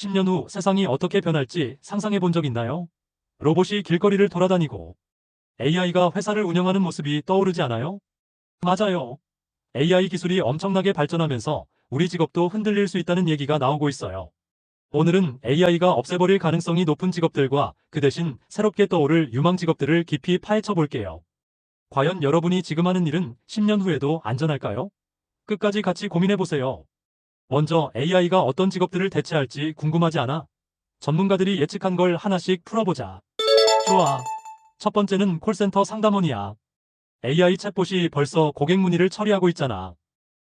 10년 후 세상이 어떻게 변할지 상상해 본 적 있나요? 로봇이 길거리를 돌아다니고 AI가 회사를 운영하는 모습이 떠오르지 않아요? 맞아요. AI 기술이 엄청나게 발전하면서 우리 직업도 흔들릴 수 있다는 얘기가 나오고 있어요. 오늘은 AI가 없애버릴 가능성이 높은 직업들과 그 대신 새롭게 떠오를 유망 직업들을 깊이 파헤쳐 볼게요. 과연 여러분이 지금 하는 일은 10년 후에도 안전할까요? 끝까지 같이 고민해 보세요. 먼저 AI가 어떤 직업들을 대체할지 궁금하지 않아? 전문가들이 예측한 걸 하나씩 풀어보자. 좋아. 첫 번째는 콜센터 상담원이야. AI 챗봇이 벌써 고객 문의를 처리하고 있잖아.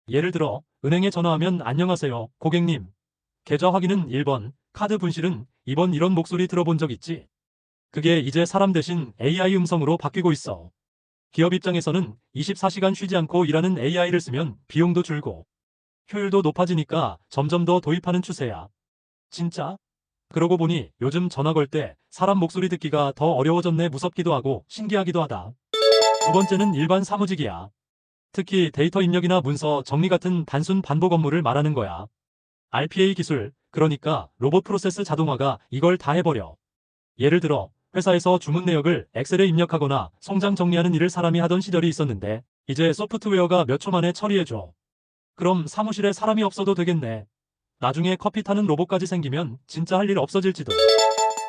예를 들어, 은행에 전화하면 안녕하세요, 고객님. 계좌 확인은 1번, 카드 분실은 2번 이런 목소리 들어본 적 있지? 그게 이제 사람 대신 AI 음성으로 바뀌고 있어. 기업 입장에서는 24시간 쉬지 않고 일하는 AI를 쓰면 비용도 줄고 효율도 높아지니까 점점 더 도입하는 추세야. 진짜? 그러고 보니 요즘 전화 걸 때 사람 목소리 듣기가 더 어려워졌네 무섭기도 하고 신기하기도 하다. 두 번째는 일반 사무직이야. 특히 데이터 입력이나 문서 정리 같은 단순 반복 업무를 말하는 거야. RPA 기술, 그러니까 로봇 프로세스 자동화가 이걸 다 해버려. 예를 들어 회사에서 주문 내역을 엑셀에 입력하거나 송장 정리하는 일을 사람이 하던 시절이 있었는데 이제 소프트웨어가 몇 초 만에 처리해줘. 그럼 사무실에 사람이 없어도 되겠네. 나중에 커피 타는 로봇까지 생기면 진짜 할 일 없어질지도.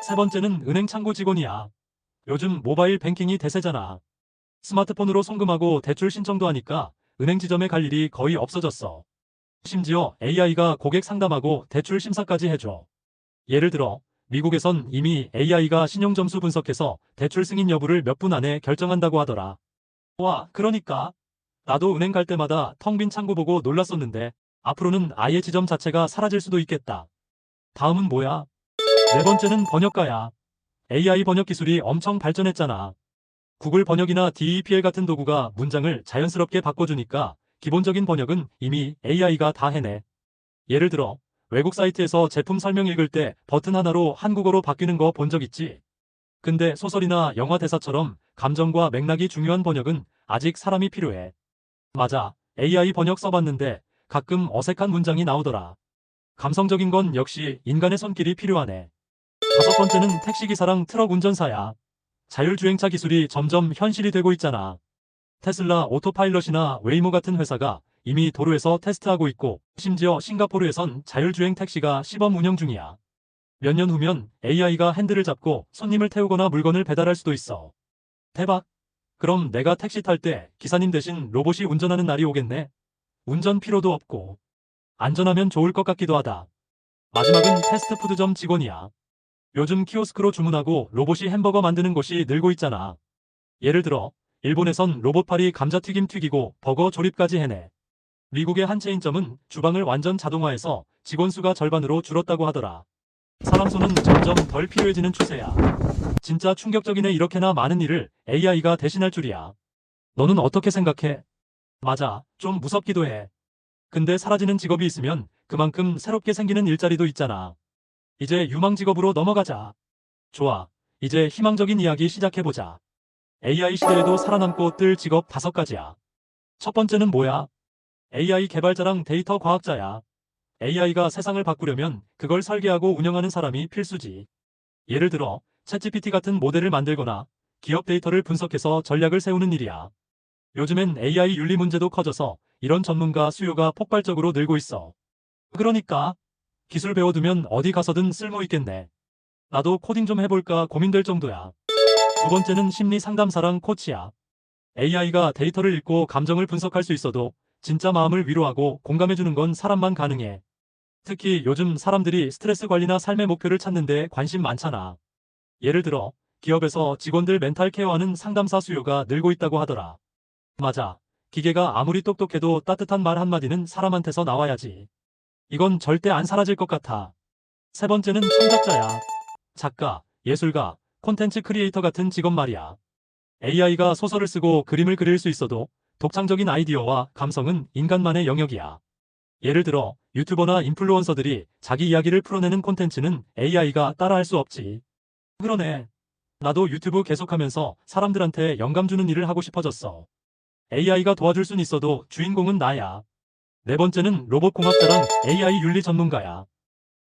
세 번째는 은행 창구 직원이야. 요즘 모바일 뱅킹이 대세잖아. 스마트폰으로 송금하고 대출 신청도 하니까 은행 지점에 갈 일이 거의 없어졌어. 심지어 AI가 고객 상담하고 대출 심사까지 해줘. 예를 들어 미국에선 이미 AI가 신용 점수 분석해서 대출 승인 여부를 몇 분 안에 결정한다고 하더라. 와, 그러니까 나도 은행 갈 때마다 텅 빈 창구 보고 놀랐었는데 앞으로는 아예 지점 자체가 사라질 수도 있겠다. 다음은 뭐야? 네 번째는 번역가야. AI 번역 기술이 엄청 발전했잖아. 구글 번역이나 DEPL 같은 도구가 문장을 자연스럽게 바꿔주니까 기본적인 번역은 이미 AI가 다 해내. 예를 들어 외국 사이트에서 제품 설명 읽을 때 버튼 하나로 한국어로 바뀌는 거 본 적 있지? 근데 소설이나 영화 대사처럼 감정과 맥락이 중요한 번역은 아직 사람이 필요해. 맞아. AI 번역 써봤는데 가끔 어색한 문장이 나오더라. 감성적인 건 역시 인간의 손길이 필요하네. 다섯 번째는 택시기사랑 트럭 운전사야. 자율주행차 기술이 점점 현실이 되고 있잖아. 테슬라 오토파일럿이나 웨이모 같은 회사가 이미 도로에서 테스트하고 있고 심지어 싱가포르에선 자율주행 택시가 시범 운영 중이야. 몇 년 후면 AI가 핸들을 잡고 손님을 태우거나 물건을 배달할 수도 있어. 대박! 그럼 내가 택시 탈 때 기사님 대신 로봇이 운전하는 날이 오겠네. 운전 피로도 없고 안전하면 좋을 것 같기도 하다. 마지막은 패스트푸드점 직원이야. 요즘 키오스크로 주문하고 로봇이 햄버거 만드는 곳이 늘고 있잖아. 예를 들어 일본에선 로봇팔이 감자튀김 튀기고 버거 조립까지 해내. 미국의 한 체인점은 주방을 완전 자동화해서 직원 수가 절반으로 줄었다고 하더라. 사람 손은 점점 덜 필요해지는 추세야. 진짜 충격적이네 이렇게나 많은 일을 AI가 대신할 줄이야. 너는 어떻게 생각해? 맞아, 좀 무섭기도 해. 근데 사라지는 직업이 있으면 그만큼 새롭게 생기는 일자리도 있잖아. 이제 유망 직업으로 넘어가자. 좋아, 이제 희망적인 이야기 시작해보자. AI 시대에도 살아남고 뜰 직업 다섯 가지야. 첫 번째는 뭐야? AI 개발자랑 데이터 과학자야. AI가 세상을 바꾸려면 그걸 설계하고 운영하는 사람이 필수지. 예를 들어, 챗GPT 같은 모델을 만들거나 기업 데이터를 분석해서 전략을 세우는 일이야. 요즘엔 AI 윤리 문제도 커져서 이런 전문가 수요가 폭발적으로 늘고 있어. 그러니까 기술 배워두면 어디 가서든 쓸모 있겠네. 나도 코딩 좀 해볼까 고민될 정도야. 두 번째는 심리 상담사랑 코치야. AI가 데이터를 읽고 감정을 분석할 수 있어도 진짜 마음을 위로하고 공감해주는 건 사람만 가능해. 특히 요즘 사람들이 스트레스 관리나 삶의 목표를 찾는데 관심 많잖아. 예를 들어 기업에서 직원들 멘탈 케어하는 상담사 수요가 늘고 있다고 하더라. 맞아. 기계가 아무리 똑똑해도 따뜻한 말 한마디는 사람한테서 나와야지. 이건 절대 안 사라질 것 같아. 세 번째는 창작자야. 작가, 예술가, 콘텐츠 크리에이터 같은 직업 말이야. AI가 소설을 쓰고 그림을 그릴 수 있어도 독창적인 아이디어와 감성은 인간만의 영역이야. 예를 들어 유튜버나 인플루언서들이 자기 이야기를 풀어내는 콘텐츠는 AI가 따라할 수 없지. 그러네. 나도 유튜브 계속하면서 사람들한테 영감 주는 일을 하고 싶어졌어. AI가 도와줄 순 있어도 주인공은 나야. 네 번째는 로봇공학자랑 AI 윤리 전문가야.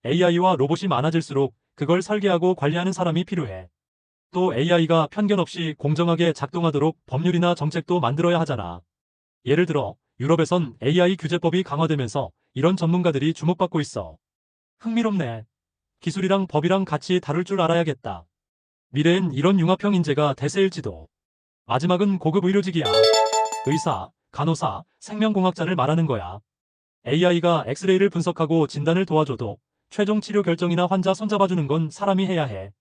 AI와 로봇이 많아질수록 그걸 설계하고 관리하는 사람이 필요해. 또 AI가 편견 없이 공정하게 작동하도록 법률이나 정책도 만들어야 하잖아. 예를 들어 유럽에선 AI 규제법이 강화되면서 이런 전문가들이 주목받고 있어. 흥미롭네. 기술이랑 법이랑 같이 다룰 줄 알아야겠다. 미래엔 이런 융합형 인재가 대세일지도. 마지막은 고급 의료직이야. 의사, 간호사, 생명공학자를 말하는 거야. AI가 엑스레이를 분석하고 진단을 도와줘도 최종 치료 결정이나 환자 손잡아주는 건 사람이 해야 해.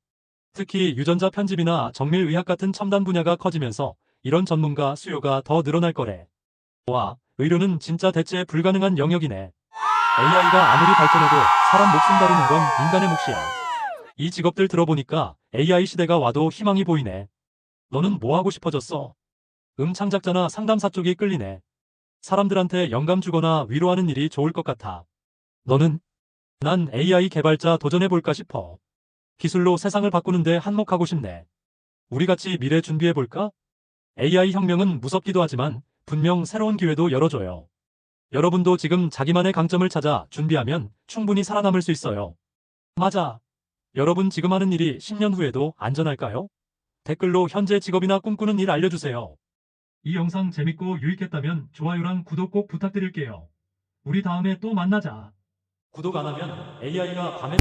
특히 유전자 편집이나 정밀의학 같은 첨단 분야가 커지면서 이런 전문가 수요가 더 늘어날 거래. 와, 의료는 진짜 대체 불가능한 영역이네. AI가 아무리 발전해도 사람 목숨 다루는 건 인간의 몫이야. 이 직업들 들어보니까 AI 시대가 와도 희망이 보이네. 너는 뭐 하고 싶어졌어? 음 창작자나 상담사 쪽이 끌리네. 사람들한테 영감 주거나 위로하는 일이 좋을 것 같아. 너는? 난 AI 개발자 도전해볼까 싶어. 기술로 세상을 바꾸는데 한몫하고 싶네. 우리 같이 미래 준비해볼까? AI 혁명은 무섭기도 하지만 분명 새로운 기회도 열어줘요. 여러분도 지금 자기만의 강점을 찾아 준비하면 충분히 살아남을 수 있어요. 맞아. 여러분 지금 하는 일이 10년 후에도 안전할까요? 댓글로 현재 직업이나 꿈꾸는 일 알려주세요. 이 영상 재밌고 유익했다면 좋아요랑 구독 꼭 부탁드릴게요. 우리 다음에 또 만나자. 구독 안 하면 AI가 밤에